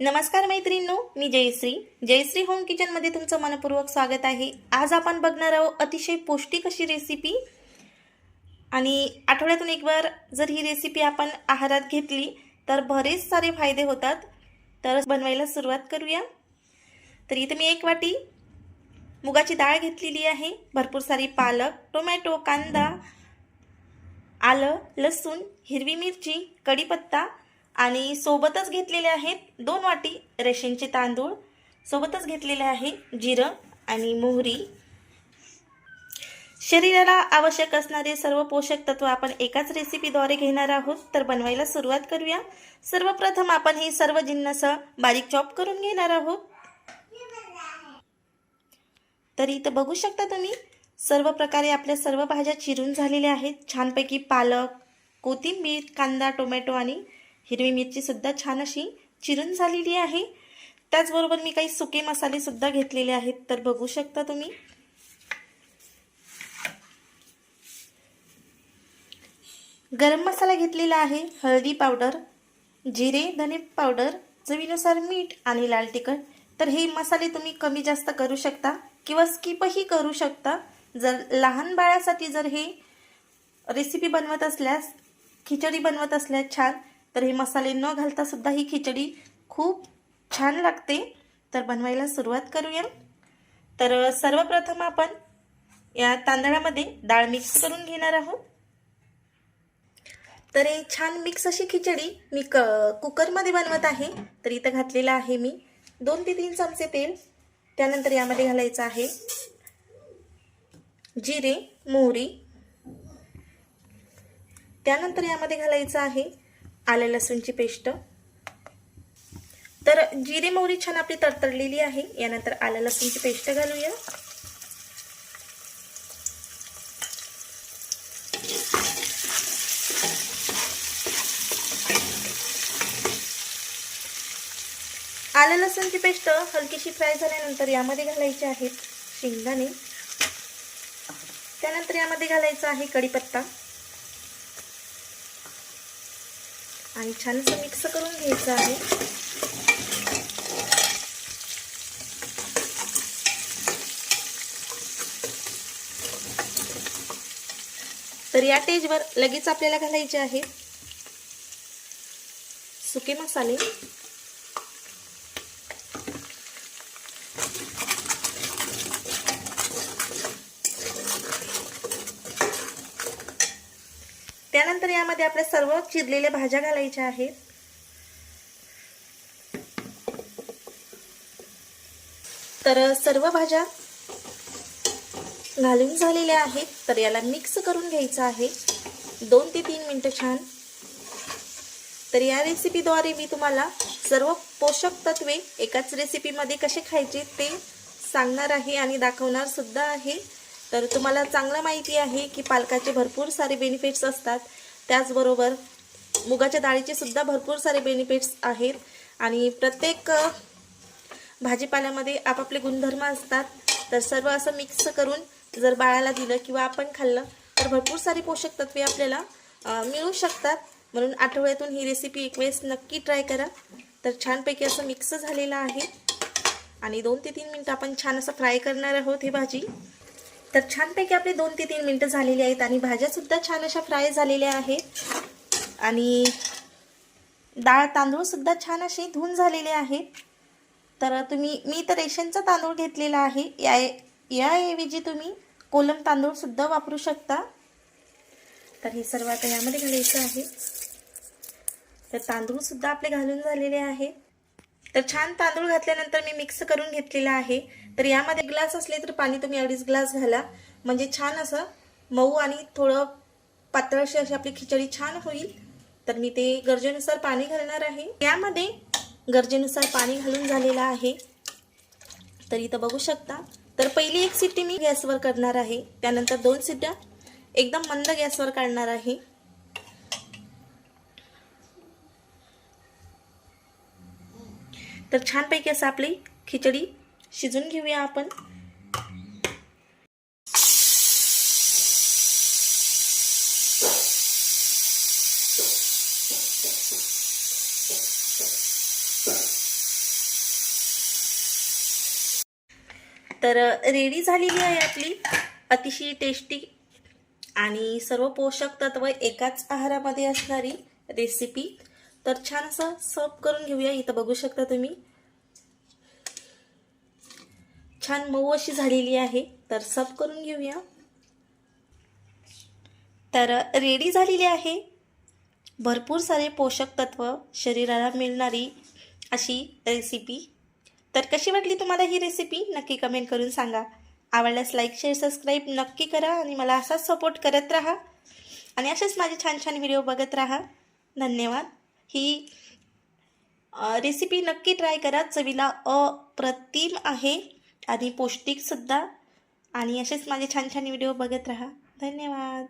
नमस्कार मैत्रिणींनो मी जयश्री. जयश्री होम किचनमध्ये तुमचं मनपूर्वक स्वागत आहे. आज आपण बघणार आहोत अतिशय पौष्टिक अशी रेसिपी आणि आठवड्यातून एक बार जर ही रेसिपी आपण आहारात घेतली तर बरेच सारे फायदे होतात. तर बनवायला सुरुवात करूया. तर इथे मी एक वाटी मुगाची डाळ घेतलेली आहे. भरपूर सारी पालक टोमॅटो कांदा आलं लसूण हिरवी मिरची कढीपत्ता आणि सोबतच घेतलेले आहेत दोन वाटी रेशनचे तांदूळ. सोबतच घेतलेले आहे जिरं आणि मोहरी. शरीराला आवश्यक असणारे सर्व पोषक तत्व आपण एकाच रेसिपीद्वारे घेणार आहोत. तर बनवायला सुरुवात करूया. सर्वप्रथम आपण हे सर्व जिन्नस बारीक चॉप करून घेणार आहोत. तर इथं बघू शकता तुम्ही सर्व प्रकारे आपल्या सर्व भाज्या चिरून झालेल्या आहेत. छानपैकी पालक कोथिंबीर कांदा टोमॅटो आणि हिरवी मिरची सुद्धा छान अशी चिरून झालेली आहे. त्याचबरोबर मी काही सुके मसाले सुद्धा घेतलेले आहेत. तर बघू शकता तुम्ही. गरम मसाला घेतलेला आहे. हळदी पावडर जिरे धने पावडर चवीनुसार मीठ आणि लाल तिखट. तर हे मसाले तुम्ही कमी जास्त करू शकता किंवा स्किपही करू शकता. जर लहान बाळासाठी जर हे रेसिपी बनवत असल्यास खिचडी बनवत असल्यास छान. तर हे मसाले न घालता सुद्धा ही खिचडी खूप छान लागते. तर बनवायला सुरुवात करूया. तर सर्वप्रथम आपण या तांदळामध्ये डाळ मिक्स करून घेणार आहोत. तर हे छान मिक्स अशी खिचडी मी क कुकरमध्ये बनवत आहे. तर इथं घातलेलं आहे मी दोन ते तीन चमचे तेल. त्यानंतर यामध्ये घालायचं आहे जिरे मोहरी. त्यानंतर यामध्ये घालायचं आहे आलं लसूणची पेस्ट. तर जिरे मोहरी छान आपली तडतडलेली आहे. यानंतर आलं लसूणची पेस्ट घालूया. आलं लसूणची पेस्ट हलकीशी फ्राय झाल्यानंतर यामध्ये घालायची आहेत शेंगदाणे. त्यानंतर यामध्ये घालायचा आहे कढीपत्ता. आणि छान असं मिक्स करून घ्यायचं आहे. तर या टेजवर लगेच आपल्याला घालायचे आहे. सुके मसाले. त्यानंतर यामध्ये आपल्या सर्व चिरलेल्या भाज्या घालायच्या आहेत. तर सर्व भाज्या घालून झालेल्या आहेत. तर याला मिक्स करून घ्यायचं आहे. दोन ते तीन मिनटं छान. तर या रेसिपीद्वारे मी तुम्हाला सर्व पोषक तत्वे एकाच रेसिपीमध्ये कसे खायचे ते सांगणार आहे आणि दाखवणार सुद्धा आहे. तर तुम्हाला चांगलं माहिती आहे की पालकाचे भरपूर सारे बेनिफिट्स असतात. त्याचबरोबर मुगाच्या डाळीचे सुद्धा भरपूर सारे बेनिफिट्स आहेत. आणि प्रत्येक भाजीपाल्यामध्ये आपापले गुणधर्म असतात. तर सर्व असं मिक्स करून जर बाळाला दिलं किंवा आपण खाल्लं तर भरपूर सारी पोषक तत्वे आपल्याला मिळू शकतात. म्हणून आठवड्यातून ही रेसिपी एक वेळेस नक्की ट्राय करा. तर छानपैकी असं मिक्स झालेलं आहे. आणि दोन ते तीन मिनटं आपण छान असं फ्राय करणार आहोत ही भाजी. तर छानपैकी आपले दोन ते तीन मिनटं झालेली आहेत आणि भाज्यासुद्धा छान अशा फ्राय झालेल्या आहेत. आणि डाळ तांदूळसुद्धा छान असे धुवून झालेले आहेत. तर तुम्ही मी तर रेशनचा तांदूळ घेतलेला आहे. या याऐवजी तुम्ही कोलम तांदूळसुद्धा वापरू शकता. तर हे सर्व आता यामध्ये घालायचं आहे. तर तांदूळसुद्धा आपले घालून झालेले आहेत. तर छान तांदूळ घातल्यानंतर मी मिक्स करून घेतलेला आहे. तर यामध्ये ग्लास असले तर पाणी तुम्ही अडीच ग्लास घाला. म्हणजे छान असं मऊ आणि थोडं पातळशी अशी आपली खिचडी छान होईल. तर मी ते गरजेनुसार पाणी घालणार आहे. यामध्ये गरजेनुसार पाणी घालून झालेलं आहे. तर इथं बघू शकता. तर पहिली एक सिट्टी मी गॅसवर करणार आहे. त्यानंतर दोन सिट्ट्या एकदम मंद गॅसवर काढणार आहे. तर छानपैकी असं आपली खिचडी शिजून घेऊया आपण. तर रेडी झालेली आहे आपली. अतिशय टेस्टी आणि सर्व पोषक तत्व एकाच आहारामध्ये असणारी रेसिपी तर छान असं सर्व करून घेऊया. इथं बघू शकता तुम्ही. छान मऊ अशी झालेली आहे. तर सर्व करून घेऊया. तर रेडी झालेली आहे. भरपूर सारे पोषक तत्व शरीराला मिळणारी अशी रेसिपी तर कशी वाटली तुम्हाला ही रेसिपी नक्की कमेंट करून सांगा. आवडल्यास लाईक शेअर सबस्क्राईब नक्की करा आणि मला असाच सपोर्ट करत राहा. आणि असेच माझे छान छान व्हिडिओ बघत राहा. धन्यवाद. ही रेसिपी नक्की ट्राय करा. चवीला अप्रतिम आहे. आणि पौष्टिकसुद्धा आणि असेच माझे छान छान व्हिडिओ बघत राहा. धन्यवाद.